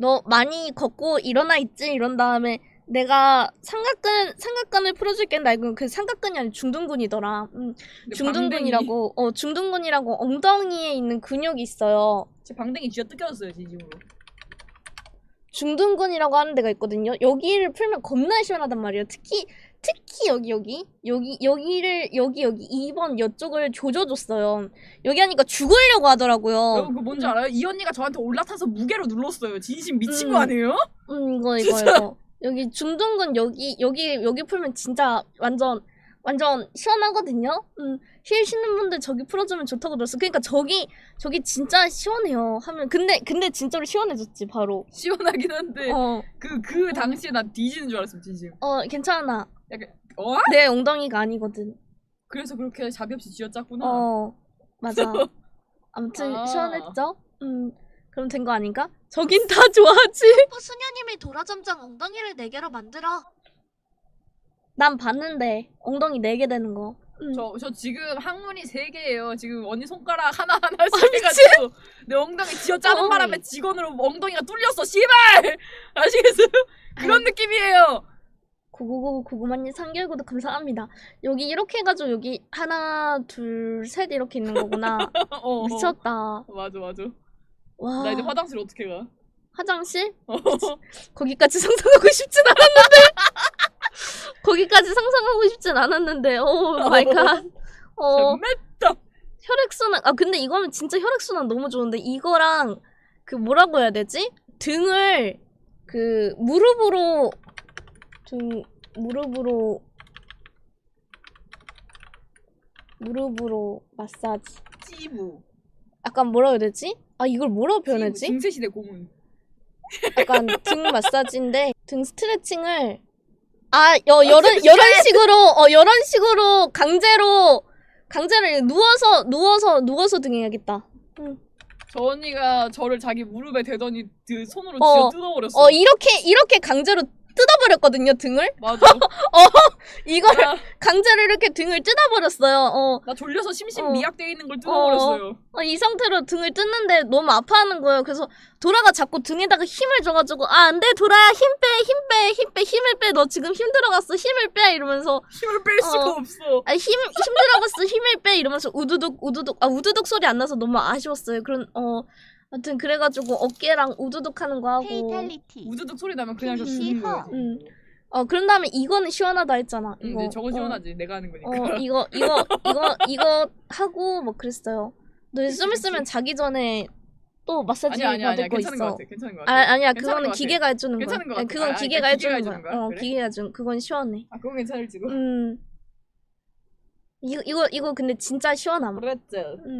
너 많이 걷고 일어나 있지? 이런 다음에 내가 삼각근 삼각근을 풀어줄게 나 이거 그 삼각근이 아니라 중둔근이더라. 음, 중둔근이라고 어 중둔근이라고 엉덩이에 있는 근육이 있어요. 제 방댕이 쥐어 뜯겨졌어요 진심으로. 중둔근이라고 하는 데가 있거든요. 여기를 풀면 겁나 시원하단 말이에요. 특히 특히 여기 여기 여기 여기를 여기 여기 2번 이쪽을 조져줬어요. 여기 하니까 죽으려고 하더라고요. 여러분 그 뭔지 알아요? 이 언니가 저한테 올라타서 무게로 눌렀어요. 진심 미친 음. 거 아니에요? 음 이거 이거 진짜? 이거 여기 중둔근 여기 여기 여기 풀면 진짜 완전 완전 시원하거든요. 음, 힐 신는 분들 저기 풀어주면 좋다고 들었어. 그러니까 저기 저기 진짜 시원해요. 하면 근데 근데 진짜로 시원해졌지 바로. 시원하긴 한데 어, 그 그 당시에 나 뒤지는 줄 알았어 진심. 어 괜찮아. 어? 내 엉덩이가 아니거든. 그래서 그렇게 자비 없이 쥐어짰구나. 어, 맞아. 아무튼 아. 시원했죠? 음, 그럼 된 거 아닌가? 저긴 다 좋아하지. 수녀님이 도라점장 엉덩이를 네 개로 만들어. 난 봤는데 엉덩이 4개 되는 거. 음. 저, 저 지금 항문이 세 개예요. 지금 언니 손가락 하나 하나씩 해가지고 내 엉덩이 쥐어 짜는 어. 바람에 직원으로 엉덩이가 뚫렸어. 씨발! 아시겠어요? 그런 느낌이에요. 구구구구 구구만님 3개월 구독 감사합니다. 여기 이렇게 해가지고 여기 하나 둘 셋 이렇게 있는 거구나. 어, 어. 미쳤다. 맞아 맞아. 와. 나 이제 화장실 어떻게 가? 화장실? 어. 거기까지 상상하고 싶진 않았는데. 거기까지 상상하고 싶진 않았는데. 오 마이 갓. 어. 맵다. 혈액순환 아 근데 이거면 진짜 혈액순환 너무 좋은데 이거랑 그 뭐라고 해야 되지 등을 그 무릎으로 등 무릎으로 무릎으로 마사지 찌부. 약간 뭐라고 해야 되지 아 이걸 뭐라고 표현하지 중세시대 고문. 약간 등 마사지인데 등 스트레칭을 아 여, 여런 여런 식으로 어 여런 식으로 강제로 강제로 누워서 누워서 누워서 등 해야겠다 저 언니가 저를 자기 무릎에 대더니 그 손으로 어. 쥐어 뜯어버렸어. 어 이렇게 이렇게 강제로 뜯어버렸거든요 등을 맞아. 이걸 나, 강제로 이렇게 등을 뜯어버렸어요 어, 나 졸려서 심심 어. 미약돼 있는 걸 뜯어버렸어요. 어, 이 상태로 등을 뜯는데 너무 아파하는 거예요 그래서 도라가 자꾸 등에다가 힘을 줘가지고 아 안 돼 도라야 힘 빼 힘 빼 힘 빼 힘을 빼 너 지금 힘 들어갔어 힘을 빼 이러면서 힘을 뺄 수가 어. 없어. 아 힘 힘 들어갔어 힘을 빼 이러면서 우두둑 우두둑 아 우두둑 소리 안 나서 너무 아쉬웠어요 그런 어 하여튼 그래가지고 어깨랑 우두둑 하는 거 하고 페이탈리티. 우두둑 소리 나면 그냥 저 죽는 거야. 허. 음. 어 그런 다음에 이거는 시원하다 했잖아 응, 이거 근데 저건 어. 시원하지. 내가 하는 거니까. 어 이거 이거 이거 이거 하고 뭐 그랬어요. 너좀 있으면 자기 전에 또 마사지 아니야 아니야 받을 아니야 거 괜찮은 있어. 것 같아. 괜찮은 것아 같아. 아니야 괜찮은 그거는 것 같아. 기계가 해주는 거야. 괜찮은 것 아니, 같아. 그건 아, 기계가 기계가 해주는 해주는 거야. 거야? 어 그래? 기계가 해주는 그건 시원해. 아 그건 괜찮을지도. 음 이거 이거 이거 근데 진짜 시원함. 그랬죠. 음.